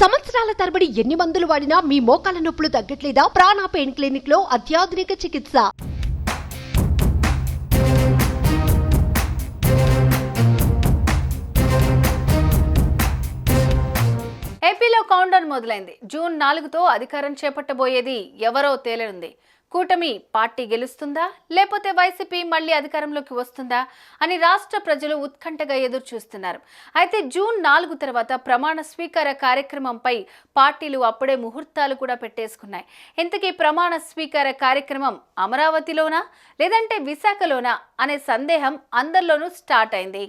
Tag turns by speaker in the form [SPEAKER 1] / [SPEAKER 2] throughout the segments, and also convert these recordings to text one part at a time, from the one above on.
[SPEAKER 1] సంవత్సరాల తరబడి ఎన్ని మందులు వాడినా మీ మోకాల నొప్పులు తగ్గట్లేదా? ప్రాణ పెయిన్ క్లినిక్లో అత్యాధునిక చికిత్స.
[SPEAKER 2] ఏపీలో కౌంటర్ మొదలైంది. జూన్ నాలుగుతో అధికారం చేపట్టబోయేది ఎవరో తేలనుంది. కూటమి పార్టీ గెలుస్తుందా? లేకపోతే వైసీపీ మళ్ళీ అధికారంలోకి వస్తుందా? అని రాష్ట్ర ప్రజలు ఉత్కంఠగా ఎదురు చూస్తున్నారు అయితే జూన్ నాలుగు తర్వాత ప్రమాణ స్వీకార కార్యక్రమంపై పార్టీలు అప్పుడే ముహూర్తాలు కూడా పెట్టేసుకున్నాయి. ఇంతకీ ప్రమాణ స్వీకార కార్యక్రమం అమరావతిలోనా? లేదంటే విశాఖలోనా? అనే సందేహం అందరిలోనూ స్టార్ట్ అయింది.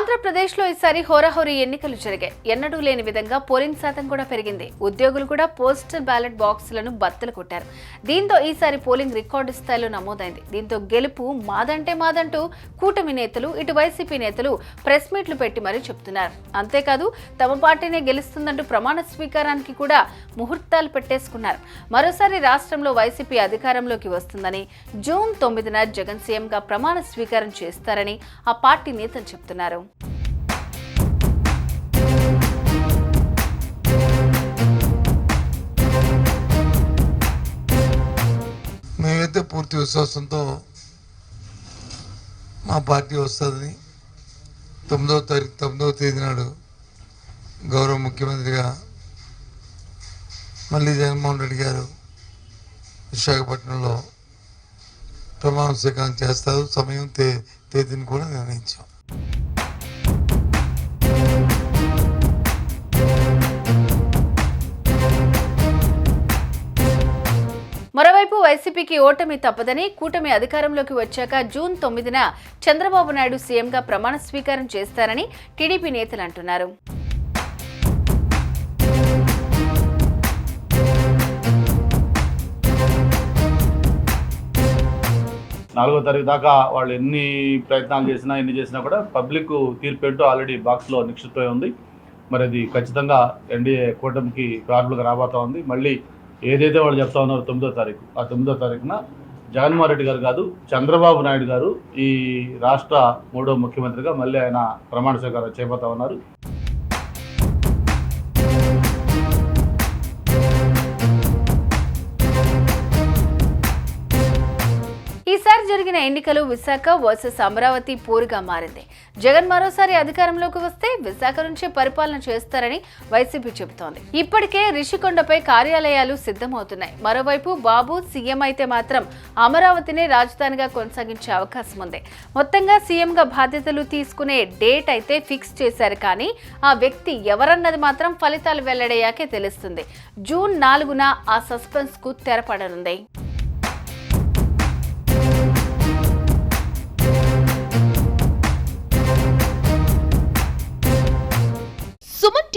[SPEAKER 2] ఆంధ్రప్రదేశ్లో ఈసారి హోరాహోరీ ఎన్నికలు జరిగాయి. ఎన్నడూ లేని విధంగా పోలింగ్ శాతం కూడా పెరిగింది. ఉద్యోగులు కూడా పోస్టల్ బ్యాలెట్ బాక్సులను బద్దలు కొట్టారు. దీంతో ఈసారి పోలింగ్ రికార్డు స్థాయిలో నమోదైంది. దీంతో గెలుపు మాదంటే మాదంటూ కూటమి నేతలు ఇటు వైసీపీ నేతలు ప్రెస్ మీట్లు పెట్టి మరీ చెప్తున్నారు. అంతేకాదు తమ పార్టీనే గెలుస్తుందంటూ ప్రమాణ స్వీకారానికి కూడా ముహూర్తాలు పెట్టేసుకున్నారు. మరోసారి రాష్ట్రంలో వైసీపీ అధికారంలోకి వస్తుందని జూన్ తొమ్మిదిన జగన్ సీఎంగా ప్రమాణ స్వీకారం చేస్తారని ఆ పార్టీ నేతలు చెప్తున్నారు.
[SPEAKER 3] మేమైతే పూర్తి విశ్వాసంతో మా పార్టీ వస్తుందని తొమ్మిదవ తారీఖు తొమ్మిదవ తేదీ నాడు గౌరవ ముఖ్యమంత్రిగా మళ్ళీ జగన్మోహన్ రెడ్డి గారు విశాఖపట్నంలో ప్రమాణ స్వీకారం చేస్తారు. సమయం తే తేదీని కూడా నిర్ణయించాం.
[SPEAKER 2] వైసీపీకి ఓటమి తప్పదని కూటమి అధికారంలోకి వచ్చాక జూన్ తొమ్మిదిన చంద్రబాబు నాయుడు సీఎంగా ప్రమాణ స్వీకారం చేస్తారని టీడీపీ నేతలు అంటున్నారు.
[SPEAKER 4] నాలుగో తారీఖు దాకా వాళ్ళు ఎన్ని ప్రయత్నాలు చేసినా ఎన్ని చేసినా కూడా పబ్లిక్ తీర్పేంటో ఆల్రెడీ బాక్స్లో నిక్షిప్తమై ఉంది. మరి అది ఖచ్చితంగా ఎన్డీఏ కూటమికి ఫార్ములుగా రాబోతా ఉంది. మళ్ళీ ఏదైతే వాళ్ళు చెప్తా ఉన్నారో తొమ్మిదో తారీఖు. ఆ తొమ్మిదో తారీఖున జగన్మోహన్ రెడ్డి గారు కాదు చంద్రబాబు నాయుడు గారు ఈ రాష్ట్ర మూడో ముఖ్యమంత్రిగా మళ్ళీ ఆయన ప్రమాణ స్వీకారం చేపడతా ఉన్నారు.
[SPEAKER 2] ఈసారి జరిగిన ఎన్నికలు విశాఖ వర్సెస్ అమరావతి పోరుగా మారింది. జగన్ మరోసారి అధికారంలోకి వస్తే విశాఖ నుంచే పరిపాలన చేస్తారని వైసీపీ చెబుతోంది. ఇప్పటికే రిషికొండపై కార్యాలయాలు సిద్ధమవుతున్నాయి. మరోవైపు బాబు సీఎం అయితే మాత్రం అమరావతినే రాజధానిగా కొనసాగించే అవకాశం ఉంది. మొత్తంగా సీఎంగా బాధ్యతలు తీసుకునే డేట్ అయితే ఫిక్స్ చేశారు కానీ ఆ వ్యక్తి ఎవరన్నది మాత్రం ఫలితాలు వెల్లడయ్యాకే తెలుస్తుంది. జూన్ నాలుగున ఆ సస్పెన్స్కు తెరపడనుంది.